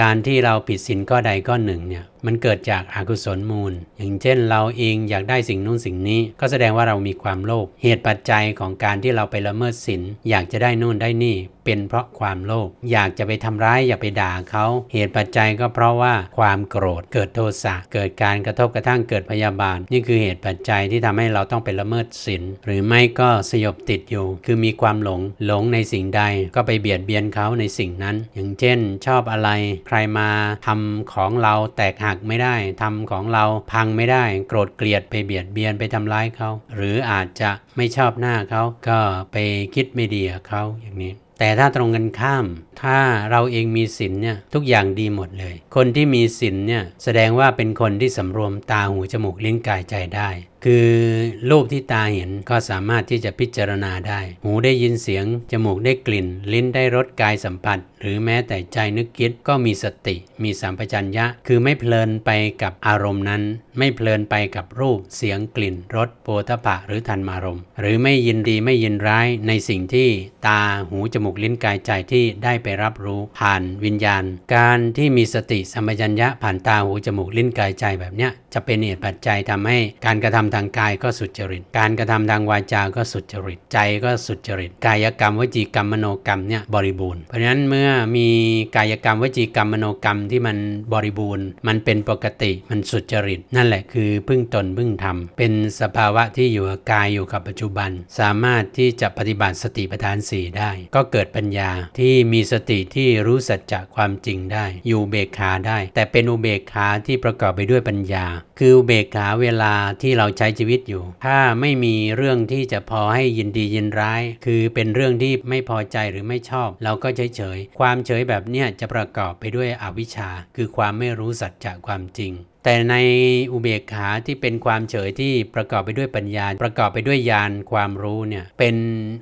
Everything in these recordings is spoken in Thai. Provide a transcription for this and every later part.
การที่เราผิดศีลข้อใดข้อหนึ่งเนี่ยมันเกิดจากอากุศลมูล อย่างเช่นเราเองอยากได้สิ่งนู้นสิ่งนี้ ก็แสดงว่าเรามีความโลภเหตุปัจจัยของการที่เราไปละเมิดศีลอยากจะได้นู่นได้นี่ เป็นเพราะความโลภอยากจะไปทำร้ายอยากไปด่าเขา เหตุปัจจัยก็เพราะว่าความโกรธเกิดโทสะเกิดการกระทบกระทั่งเกิดพยาบาท นี่คือเหตุปัจจัยที่ทำให้เราต้องไปละเมิดศีลหรือไม่ก็สยบติดอยู่ คือมีความหลงหลงในสิ่งใด ก็ไปเบียดเบียนเขาในสิ่งนั้น อย่างเช่น ชอบอะไรใครมาทำของเราแตกหักไม่ได้ทำของเราพังไม่ได้ โกรธเกลียดไปเบียดเบียนไปทำร้ายเขา หรืออาจจะไม่ชอบหน้าเขาก็ไปคิดไม่ดีกับเขาอย่างนี้แต่ถ้าตรงกันข้าม ถ้าเราเองมีศีลเนี่ยทุกอย่างดีหมดเลย คนที่มีศีลเนี่ยแสดงว่าเป็นคนที่สำรวมตาหูจมูกลิ้นกายใจได้ คือรูปที่ตาเห็นก็สามารถที่จะพิจารณาได้ หูได้ยินเสียง จมูกได้กลิ่น ลิ้นได้รสกายสัมผัส หรือแม้แต่ใจนึกคิดก็มีสติ มีสัมปชัญญะ คือไม่เพลินไปกับอารมณ์นั้น ไม่เพลินไปกับรูป เสียงกลิ่นรสโปฏฐะหรือธันมารมหรือไม่ยินดีไม่ยินร้ายในสิ่งที่ตาหูจมูกลิ้นกายใจที่ได้ไปรับรู้ผ่านวิญญาณ การที่มีสติสัมปชัญญะผ่านตาหูจมูกลิ้นกายใจแบบเนี้ยจะเป็นเหตุปัจจัยทำให้การกระทำทางกายก็สุจริต การกระทำทางวาจา ก็สุจริต ใจก็สุจริต กายกรรมวจีกรรมมโนกรรมเนี่ยบริบูรณ์ เพราะฉะนั้นเมื่อมีกายกรรมวจีกรรมมโนกรรมที่มันบริบูรณ์ มันเป็นปกติมันสุจริต นั่นแหละคือพึ่งตนพึ่งธรรม เป็นสภาวะที่อยู่กับกายอยู่กับปัจจุบัน สามารถที่จะปฏิบัติสติปัฏฐานสี่ได้ ก็เกิดปัญญาที่มีสติที่รู้สัจจะความจริงได้ อยู่เบกขาได้ แต่เป็นอุเบกขาที่ประกอบไปด้วยปัญญา คืออุเบกขาเวลาที่เราใช้ชีวิตอยู่ ถ้าไม่มีเรื่องที่จะพอให้ยินดียินร้าย คือเป็นเรื่องที่ไม่พอใจหรือไม่ชอบ เราก็เฉยเฉยๆความเฉยแบบเนี้ยจะประกอบไปด้วยอวิชชา คือความไม่รู้สัจจะความจริง แต่ในอุเบกขาที่เป็นความเฉยที่ประกอบไปด้วยปัญญา ประกอบไปด้วยญาณความรู้เนี่ยเป็น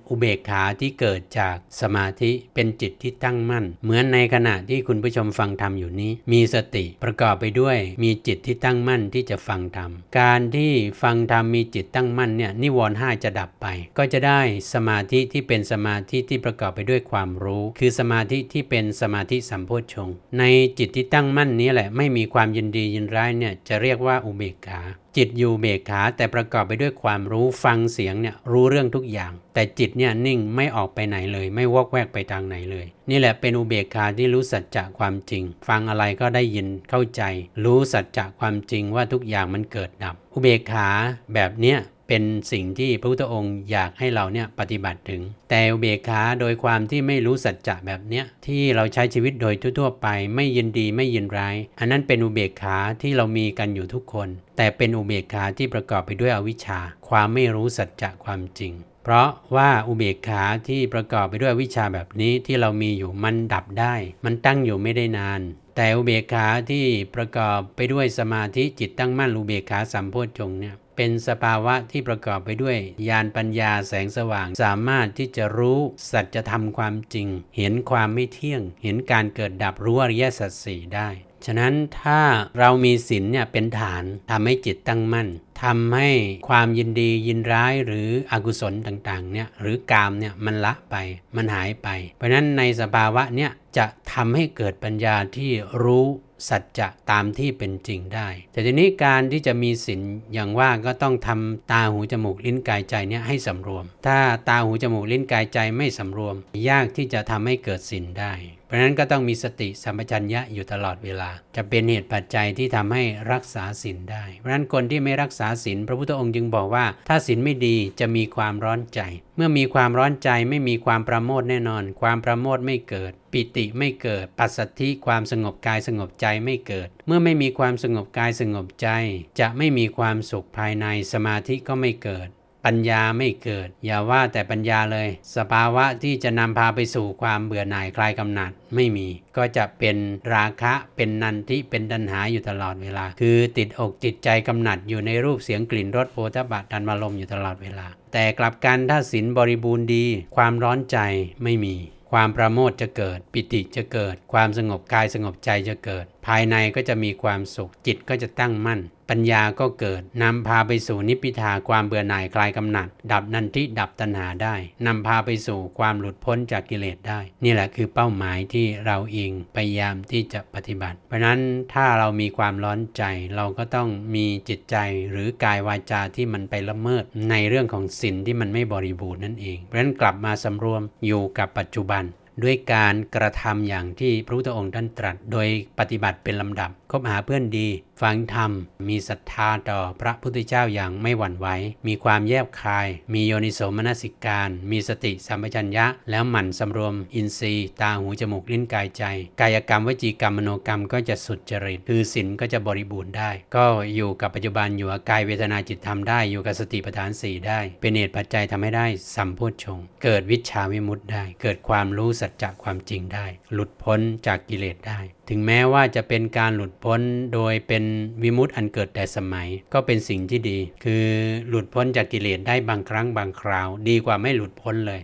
อุเบกขาที่เกิดจากสมาธิเป็นจิตที่ตั้งมั่น เหมือนในขณะที่คุณผู้ชมฟังธรรมอยู่นี้ มีสติประกอบไปด้วย มีจิตที่ตั้งมั่นที่จะฟังธรรมการที่ฟังธรรมมีจิตตั้งมั่นเนี่ยนิวรณ์ห้าจะดับไป ก็จะได้สมาธิที่เป็นสมาธิที่ประกอบไปด้วยความรู้ คือสมาธิที่เป็นสมาธิสัมโพชฌงในจิตที่ตั้งมั่นนี้แหละไม่มีความยินดียินร้ายเนี่ยจะเรียกว่าอุเบกขา จิตอยู่เบกขาแต่ประกอบไปด้วยความรู้ฟังเสียงเนี่ยรู้เรื่องทุกอย่าง แต่จิตเนี่ยนิ่งไม่ออกไปไหนเลย ไม่วอกแวกไปทางไหนเลย นี่แหละเป็นอุเบกขาที่รู้สัจจะความจริง ฟังอะไรก็ได้ยินเข้าใจ รู้สัจจะความจริงว่าทุกอย่างมันเกิดดับ อุเบกขาแบบเนี้ย เป็นสิ่งที่พระพุทธองค์อยากให้เราเนี่ยปฏิบัติถึง แต่อุเบกขาโดยความที่ไม่รู้สัจจะแบบเนี้ยที่เราใช้ชีวิตโดยทั่วๆไป ไม่ยินดีไม่ยินร้าย อันนั้นเป็นอุเบกขาที่เรามีกันอยู่ทุกคน แต่เป็นอุเบกขาที่ประกอบไปด้วยอวิชชา ความไม่รู้สัจจะความจริง เพราะว่าอุเบกขาที่ประกอบไปด้วยอวิชชาแบบนี้ที่เรามีอยู่มันดับได้ มันตั้งอยู่ไม่ได้นานแต่อุเบกขาที่ประกอบไปด้วยสมาธิจิตตั้งมั่นอุเบกขาสัมโพชฌงเนี่ย เป็นสภาวะที่ประกอบไปด้วยญาณปัญญาแสงสว่าง สามารถที่จะรู้สัจธรรมความจริง เห็นความไม่เที่ยง เห็นการเกิดดับรู้อริยสัจสี่ได้ ฉะนั้นถ้าเรามีศีลเนี่ยเป็นฐานทำให้จิตตั้งมั่นทำให้ความยินดียินร้ายหรืออกุศลต่างๆเนี่ยหรือกามเนี่ยมันละไปมันหายไป เพราะฉะนั้นในสภาวะเนี่ยจะทำให้เกิดปัญญาที่รู้สัจจะตามที่เป็นจริงได้ แต่ทีนี้การที่จะมีศีลอย่างว่าก็ต้องทำตาหูจมูกลิ้นกายใจเนี่ยให้สำรวม ถ้าตาหูจมูกลิ้นกายใจไม่สำรวม ยากที่จะทำให้เกิดศีลได้ เพราะฉะนั้นก็ต้องมีสติสัมปชัญญะอยู่ตลอดเวลา จะเป็นเหตุปัจจัยที่ทำให้รักษาศีลได้ เพราะฉะนั้นคนที่ไม่รักษาศีลพระพุทธองค์จึงบอกว่า ถ้าศีลไม่ดีจะมีความร้อนใจ เมื่อมีความร้อนใจไม่มีความประโมทแน่นอน ความประโมทไม่เกิด ปิติไม่เกิด ปัสสัทธิความสงบกายสงบใจไม่เกิด เมื่อไม่มีความสงบกายสงบใจ จะไม่มีความสุขภายในสมาธิก็ไม่เกิด ปัญญาไม่เกิด อย่าว่าแต่ปัญญาเลย สภาวะที่จะนำพาไปสู่ความเบื่อหน่ายคลายกำหนัดไม่มี ก็จะเป็นราคะเป็นนันทิเป็นดันหาอยู่ตลอดเวลา คือติดอกติดใจกำหนัดอยู่ในรูปเสียงกลิ่นรสโผฏฐัพดันมาลมอยู่ตลอดเวลา แต่กลับกันถ้าศีลบริบูรณ์ดี ความร้อนใจไม่มีความประโมทจะเกิด ปิติจะเกิด ความสงบกายสงบใจจะเกิด ภายในก็จะมีความสุข จิตก็จะตั้งมั่น ปัญญาก็เกิดนำพาไปสู่นิพพิทาความเบื่อหน่ายคลายกำหนัด ดับนันทิดับตัณหาได้นำพาไปสู่ความหลุดพ้นจากกิเลสได้ นี่แหละคือเป้าหมายที่เราเองพยายามที่จะปฏิบัติ เพราะนั้นถ้าเรามีความร้อนใจ เราก็ต้องมีจิตใจหรือกายวาจาที่มันไปละเมิด ในเรื่องของศีลที่มันไม่บริบูรณ์นั่นเองเพราะนั้นกลับมาสำรวมอยู่กับปัจจุบัน ด้วยการกระทำอย่างที่พระพุทธองค์ท่านตรัส โดยปฏิบัติเป็นลำดับ คบหาเพื่อนดี ฟังธรรม มีศรัทธาต่อพระพุทธเจ้าอย่างไม่หวั่นไหว มีความแยบคาย มีโยนิโสมนสิการ มีสติสัมปชัญญะ แล้วหมั่นสำรวม อินทรีย์ ตาหูจมูกลิ้นกายใจ กายกรรมวจีกรรมมโนกรรมก็จะสุดจริต คือศีลก็จะบริบูรณ์ได้ ก็อยู่กับปัจจุบันอยู่กับกายเวทนาจิตธรรมได้ อยู่กับสติปัฏฐานสี่ได้ เป็นเหตุปัจจัยทำให้ได้สัมโพชฌงเกิดวิชาวิมุตติได้ เกิดความรู้สัจจะความจริงได้ หลุดพ้นจากกิเลสได้ ถึงแม้ว่าจะเป็นการหลุดพ้นโดยเป็นวิมุตติอันเกิดแต่สมัย ก็เป็นสิ่งที่ดี คือหลุดพ้นจากกิเลสได้บางครั้งบางคราว ดีกว่าไม่หลุดพ้นเลย